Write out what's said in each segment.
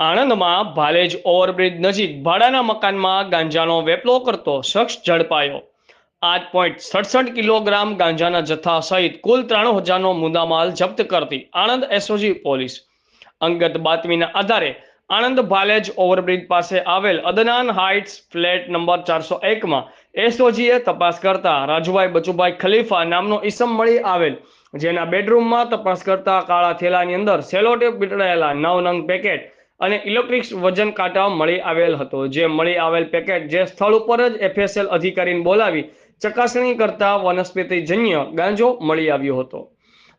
આણંદમાં ભાલેજ ઓવરબ્રિજ નજીક ભાડાના મકાનમાં ગાંજાનો વેપલો કરતો શખ્સ ઝડપાયો. આઠ પોઈન્ટ સડસઠ કિલોગ્રામ ગાંજાના જથ્થા સહિત કુલ ત્રાણું હજારનો મુદ્દામાલ જપ્ત કરતી આણંદ એસઓજી પોલીસ. અંગત બાતમીના આધારે આણંદ ભાલેજ ઓવરબ્રિજ પાસે આવેલ અદનાન હાઇટ્સ ફ્લેટ નંબર ચારસો એકમાં એસઓજીએ તપાસ કરતા રાજુભાઈ બચુભાઈ ખલીફા નામનો ઈસમ મળી આવેલ, જેના બેડરૂમમાં તપાસ કરતા કાળા થેલાની અંદર સેલોટેપ વીંટળાયેલા નવ નંગ પેકેટ અને ઇલેક્ટ્રિક વજન કાંટા મળી આવેલ હતો. જે મળી આવેલ પેકેટ જે સ્થળ ઉપર જ એફએસએલ અધિકારીને બોલાવી ચકાસણી કરતા વનસ્પતિજન્ય ગાંજો મળી આવ્યો હતો.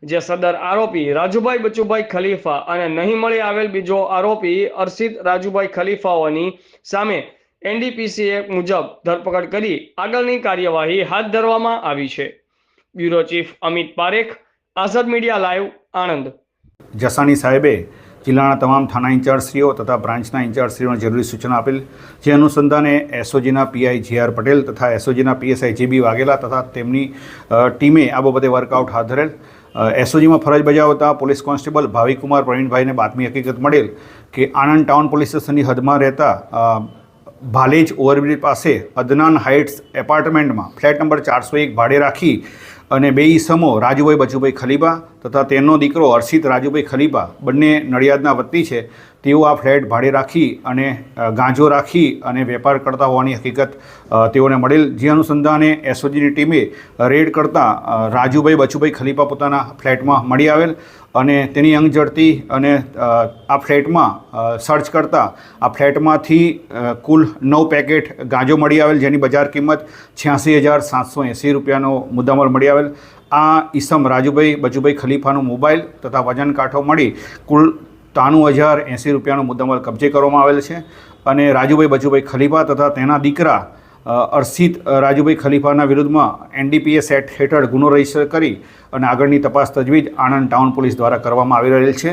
જે સદર આરોપી રાજુભાઈ બચુભાઈ ખલીફા અને નહીં મળી આવેલ બીજો આરોપી અર્ષિત રાજુભાઈ ખલીફાઓની સામે એનડીપીસી મુજબ ધરપકડ કરી આગળની કાર્યવાહી હાથ ધરવામાં આવી છે. Bureau chief Amit Parekh, Azad media live, Anand. Jasani સાહેબે જિલ્લાના તમામ થાના ઇન્ચાર્જશ્રીઓ તથા બ્રાન્ચના ઇન્ચાર્જશ્રીઓને જરૂરી સૂચના આપેલ, જે અનુસંધાને એસઓજીના પીઆઈ જે આર પટેલ તથા એસઓજીના પીએસઆઈ જે બી વાઘેલા તથા તેમની ટીમે આ બાબતે વર્કઆઉટ હાથ ધરેલ. એસઓજીમાં ફરજ બજાવતા પોલીસ કોન્સ્ટેબલ ભાવિકુમાર પ્રવીણભાઈને બાતમી હકીકત મળેલ કે આણંદ ટાઉન પોલીસ સ્ટેશનની હદમાં રહેતા ભાલેજ ઓવરબ્રિજ પાસે અદનાન હાઇટ્સ એપાર્ટમેન્ટમાં ફ્લેટ નંબર ચારસો એક ભાડે રાખી અને બે ઈસમો રાજુભાઈ બચુભાઈ ખલીબા તથા તેનો દીકરો હર્ષિત રાજુભાઈ ખલીપા, બંને નડિયાદના વતની છે. તેઓ આ ફ્લેટ ભાડે રાખી અને ગાંજો રાખી અને વેપાર કરતા હોવાની હકીકત તેઓને મળેલ. જે અનુસંધાને એસઓજીની ટીમે રેડ કરતાં રાજુભાઈ બચુભાઈ ખલીફા પોતાના ફ્લેટમાં મળી આવેલ અને તેની અંગ જડતી અને આ ફ્લેટમાં સર્ચ કરતાં આ ફ્લેટમાંથી કુલ નવ પેકેટ ગાંજો મળી આવેલ, જેની બજાર કિંમત છ્યાસી હજાર સાતસો એંસી રૂપિયાનો મુદ્દામાલ મળી આવેલ. આ ઈસમ રાજુભાઈ બચુભાઈ ખલીફાનો મોબાઈલ તથા વજન કાંઠો મળી કુલ ત્રાણું હજાર એંસી રૂપિયાનો મુદ્દામાલ કબજે કરવામાં આવેલ છે. અને રાજુભાઈ બચુભાઈ ખલીફા તથા તેના દીકરા અર્ષિત રાજુભાઈ ખલીફાના વિરુદ્ધમાં એનડીપીએસ એક્ટ હેઠળ ગુનો રજિસ્ટર કરી અને આગળની તપાસ તજવીજ આણંદ ટાઉન પોલીસ દ્વારા કરવામાં આવી રહેલ છે.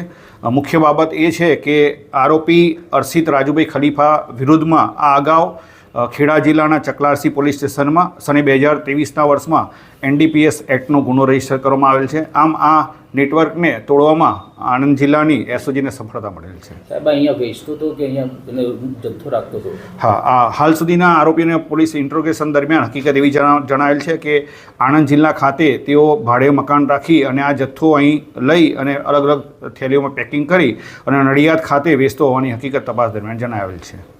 મુખ્ય બાબત એ છે કે આરોપી અર્ષિત રાજુભાઈ ખલીફા વિરુદ્ધમાં આ અગાઉ ખેડા જિલ્લાના ચકલારસી પોલીસ સ્ટેશનમાં સને બે હજાર ત્રેવીસના વર્ષમાં એનડીપીએસ એક્ટનો ગુનો રજિસ્ટર કરવામાં આવેલ છે. આમ આ નેટવર્કને તોડવામાં આણંદ જિલ્લાની એસઓજીને સફળતા મળેલ છે. સાહેબ અહીંયા વેચતો હતો કે અહીંયા જથ્થો રાખતો હતો? હા આ હાલ સુધીના આરોપીને પોલીસ ઇન્ટ્રોગેશન દરમિયાન હકીકત એવી જણા- જણાવેલ છે કે આણંદ જિલ્લા ખાતે તેઓ ભાડે મકાન રાખી અને આ જથ્થો અહીં લઈ અને અલગ અલગ થેલીઓમાં પેકિંગ કરી અને નડિયાદ ખાતે વેચતો હોવાની હકીકત તપાસ દરમિયાન જણાવેલ છે.